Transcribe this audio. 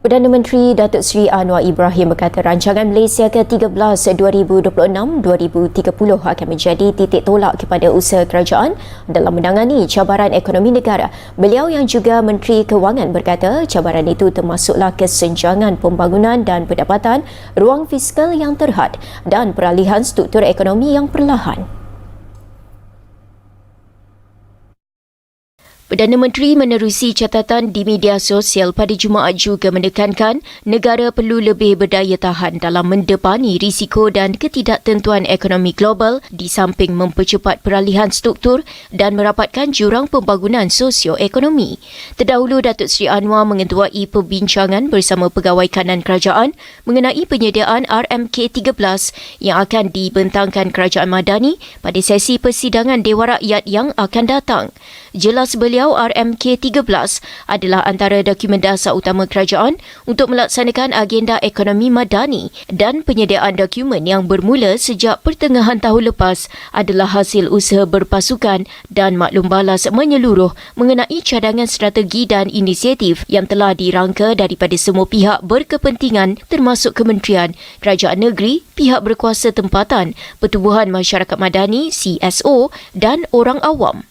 Perdana Menteri Datuk Seri Anwar Ibrahim berkata rancangan Malaysia ke-13 2026-2030 akan menjadi titik tolak kepada usaha kerajaan dalam menangani cabaran ekonomi negara. Beliau yang juga Menteri Kewangan berkata cabaran itu termasuklah kesenjangan pembangunan dan pendapatan, ruang fiskal yang terhad dan peralihan struktur ekonomi yang perlahan. Perdana Menteri menerusi catatan di media sosial pada Jumaat juga menekankan negara perlu lebih berdaya tahan dalam mendepani risiko dan ketidaktentuan ekonomi global di samping mempercepat peralihan struktur dan merapatkan jurang pembangunan sosioekonomi. Terdahulu Datuk Seri Anwar mengetuai perbincangan bersama pegawai kanan kerajaan mengenai penyediaan RMK 13 yang akan dibentangkan Kerajaan Madani pada sesi persidangan Dewan Rakyat yang akan datang. Jelas beliau RMK 13 adalah antara dokumen dasar utama kerajaan untuk melaksanakan agenda ekonomi madani dan penyediaan dokumen yang bermula sejak pertengahan tahun lepas adalah hasil usaha berpasukan dan maklum balas menyeluruh mengenai cadangan strategi dan inisiatif yang telah dirangka daripada semua pihak berkepentingan termasuk kementerian, kerajaan negeri, pihak berkuasa tempatan, pertubuhan masyarakat madani, CSO dan orang awam.